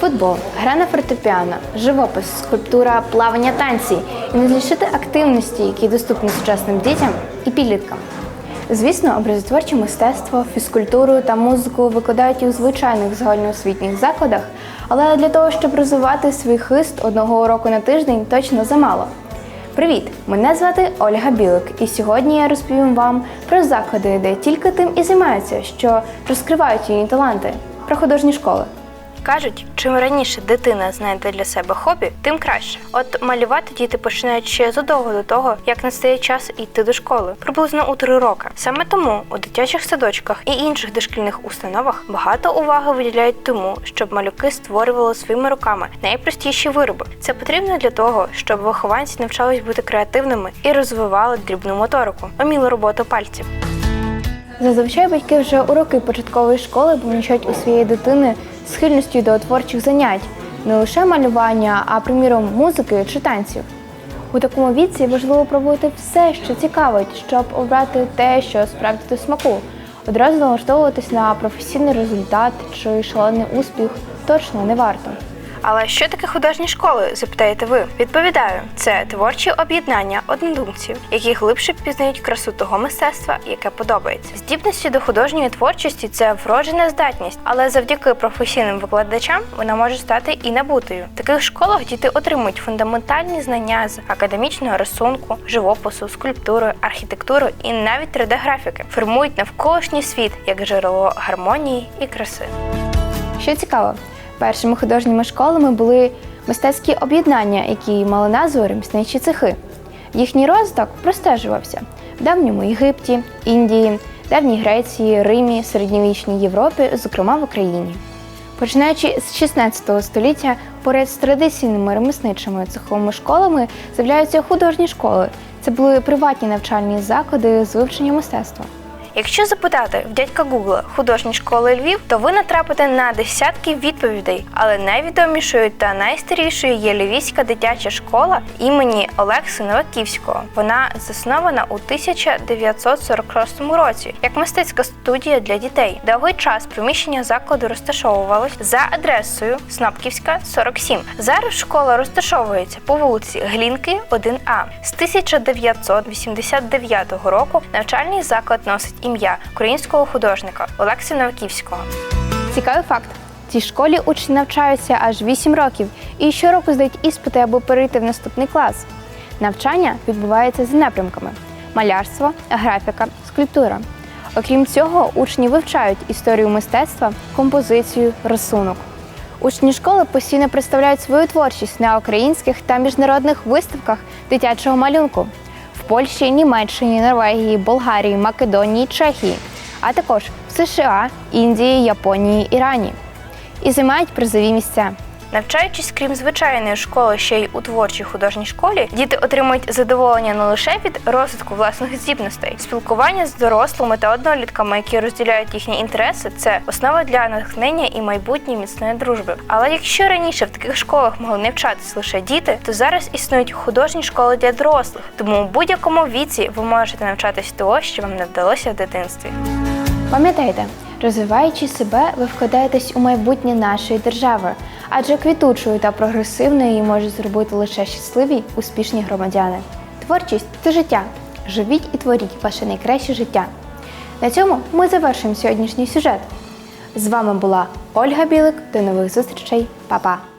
Футбол, гра на фортепіано, живопис, скульптура, плавання, танці і не злічити активності, які доступні сучасним дітям і підліткам. Звісно, образотворче мистецтво, фізкультуру та музику викладають і у звичайних загальноосвітніх закладах, але для того, щоб розвивати свій хист одного уроку на тиждень, точно замало. Привіт! Мене звати Ольга Білик, і сьогодні я розповім вам про заклади, де тільки тим і займаються, що розкривають її таланти, про художні школи. Кажуть, чим раніше дитина знайде для себе хобі, тим краще. От малювати діти починають ще задовго до того, як настає час йти до школи, приблизно у три роки. Саме тому у дитячих садочках і інших дошкільних установах багато уваги виділяють тому, щоб малюки створювали своїми руками найпростіші вироби. Це потрібно для того, щоб вихованці навчались бути креативними і розвивали дрібну моторику, умілу роботу пальців. Зазвичай батьки вже у роки початкової школи помічають у своєї дитини схильністю до творчих занять, не лише малювання, а приміром музики чи танців. У такому віці важливо пробувати все, що цікавить, щоб обрати те, що справді до смаку. Одразу налаштовуватись на професійний результат чи шалений успіх точно не варто. Але що таке художні школи? запитаєте ви? Відповідаю, це творчі об'єднання однодумців, які глибше пізнають красу того мистецтва, яке подобається. Здібності до художньої творчості це вроджена здатність, але завдяки професійним викладачам вона може стати і набутою. В таких школах діти отримують фундаментальні знання з академічного рисунку, живопису, скульптури, архітектури і навіть 3D-графіки, формують навколишній світ як джерело гармонії і краси. Що цікаво, першими художніми школами були мистецькі об'єднання, які мали назву ремісничі цехи. Їхній розвиток простежувався в давньому Єгипті, Індії, давній Греції, Римі, середньовічній Європі, зокрема в Україні. Починаючи з 16 століття, поряд з традиційними ремісничими цеховими школами з'являються художні школи. Це були приватні навчальні заклади з вивчення мистецтва. Якщо запитати в дядька Гугла художні школи Львів, то ви натрапите на десятки відповідей, але найвідомішою та найстарішою є Львівська дитяча школа імені Олекси Новаківського. Вона заснована у 1946 році як мистецька студія для дітей. Довгий час приміщення закладу розташовувалось за адресою Снопківська, 47. Зараз школа розташовується по вулиці Глінки, 1А. З 1989 року навчальний заклад носить ім'я українського художника Олекси Новаківського. Цікавий факт: в цій школі учні навчаються аж 8 років і щороку здають іспити, аби перейти в наступний клас. Навчання відбувається за напрямками: малярство, графіка, скульптура. Окрім цього, учні вивчають історію мистецтва, композицію, рисунок. Учні школи постійно представляють свою творчість на українських та міжнародних виставках дитячого малюнку Польщі, Німеччині, Норвегії, Болгарії, Македонії, Чехії, а також в США, Індії, Японії, Ірані. І займають призові місця. Навчаючись, крім звичайної школи, ще й у творчій художній школі, діти отримують задоволення не лише від розвитку власних здібностей, спілкування з дорослими та однолітками, які розділяють їхні інтереси, це основа для натхнення і майбутньої міцної дружби. Але якщо раніше в таких школах могли навчатися лише діти, то зараз існують художні школи для дорослих. Тому у будь-якому віці ви можете навчатись того, що вам не вдалося в дитинстві. Пам'ятайте, розвиваючи себе, ви вкладаєтесь у майбутнє нашої держави, адже квітучою та прогресивною її можуть зробити лише щасливі, успішні громадяни. Творчість це життя. Живіть і творіть ваше найкраще життя. На цьому ми завершимо сьогоднішній сюжет. З вами була Ольга Білик. До нових зустрічей, Па-па!